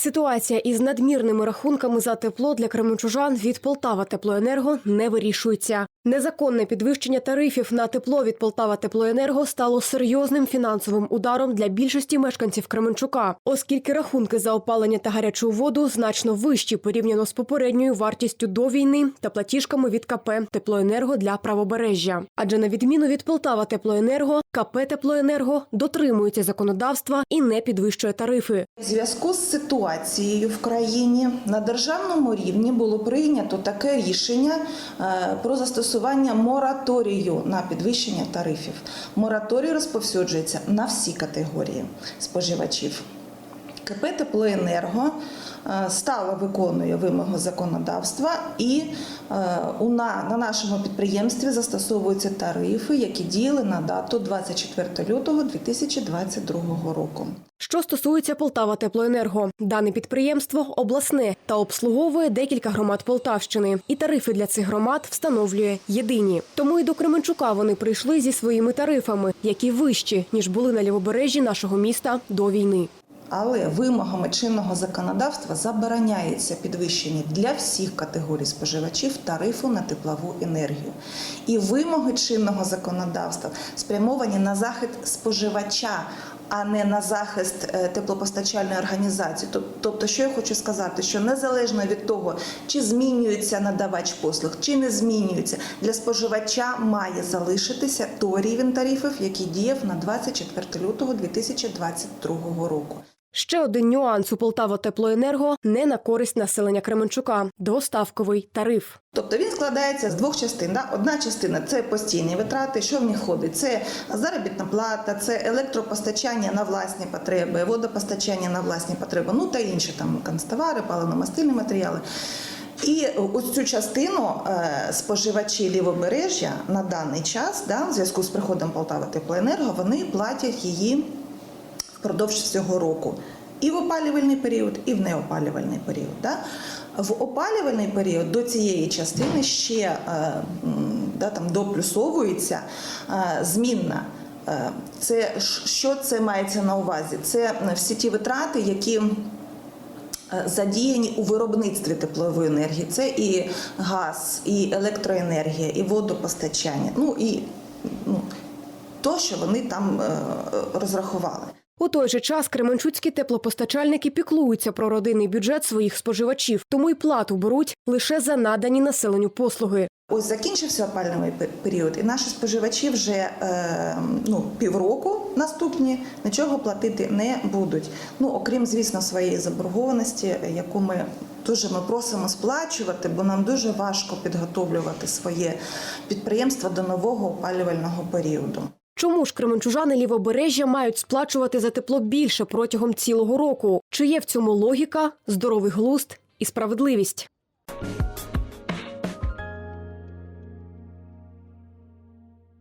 Ситуація із надмірними рахунками за тепло для кременчужан від Полтава Теплоенерго не вирішується. Незаконне підвищення тарифів на тепло від Полтава Теплоенерго стало серйозним фінансовим ударом для більшості мешканців Кременчука, оскільки рахунки за опалення та гарячу воду значно вищі порівняно з попередньою вартістю до війни та платіжками від КП Теплоенерго для правобережжя. Адже на відміну від Полтава Теплоенерго, КП Теплоенерго дотримується законодавства і не підвищує тарифи. У зв'язку з ситуацією в країні на державному рівні було прийнято таке рішення е, про застосування мораторію на підвищення тарифів. Мораторій розповсюджується на всі категорії споживачів. КП Теплоенерго е, стало виконує вимоги законодавства, і е, на нашому підприємстві застосовуються тарифи, які діяли на дату 24 лютого 2022 року. Що стосується Полтава Теплоенерго, дане підприємство обласне та обслуговує декілька громад Полтавщини, і тарифи для цих громад встановлює єдині. Тому і до Кременчука вони прийшли зі своїми тарифами, які вищі ніж були на лівобережжі нашого міста до війни. Але вимогами чинного законодавства забороняється підвищення для всіх категорій споживачів тарифу на теплову енергію. І вимоги чинного законодавства спрямовані на захист споживача. А не на захист е, теплопостачальної організації. Тобто, що я хочу сказати, що незалежно від того, чи змінюється надавач послуг, чи не змінюється, для споживача має залишитися той рівень тарифів, який діяв на 24 лютого 2022 року. Ще один нюанс у Полтава Теплоенерго не на користь населення Кременчука двоставковий тариф. Тобто він складається з двох частин. Да? Одна частина це постійні витрати. Що в них входить? Це заробітна плата, це електропостачання на власні потреби, водопостачання на власні потреби, ну та інші там канцтовари, паливно-мастильні матеріали. І ось цю частину е, споживачі лівобережжя на даний час, да, в зв'язку з приходом Полтава Теплоенерго, вони платять її впродовж всього року. І в опалювальний період, і в неопалювальний період. Да? В опалювальний період до цієї частини ще е, да, там, доплюсовується е, змінна. Е, Це що це мається на увазі? Це всі ті витрати, які задіяні у виробництві теплової енергії. Це і газ, і електроенергія, і водопостачання. Ну і ну, то, що вони там розрахували. У той же час кременчуцькі теплопостачальники піклуються про родинний бюджет своїх споживачів, тому й плату беруть лише за надані населенню послуги. Ось закінчився опалювальний пе- період, і наші споживачі вже е, ну, півроку наступні нічого платити не будуть. Ну, окрім, звісно, своєї заборгованості, яку ми дуже ми просимо сплачувати, бо нам дуже важко підготовлювати своє підприємство до нового опалювального періоду. Чому ж кременчужани лівобережжя мають сплачувати за тепло більше протягом цілого року? Чи є в цьому логіка, здоровий глузд і справедливість?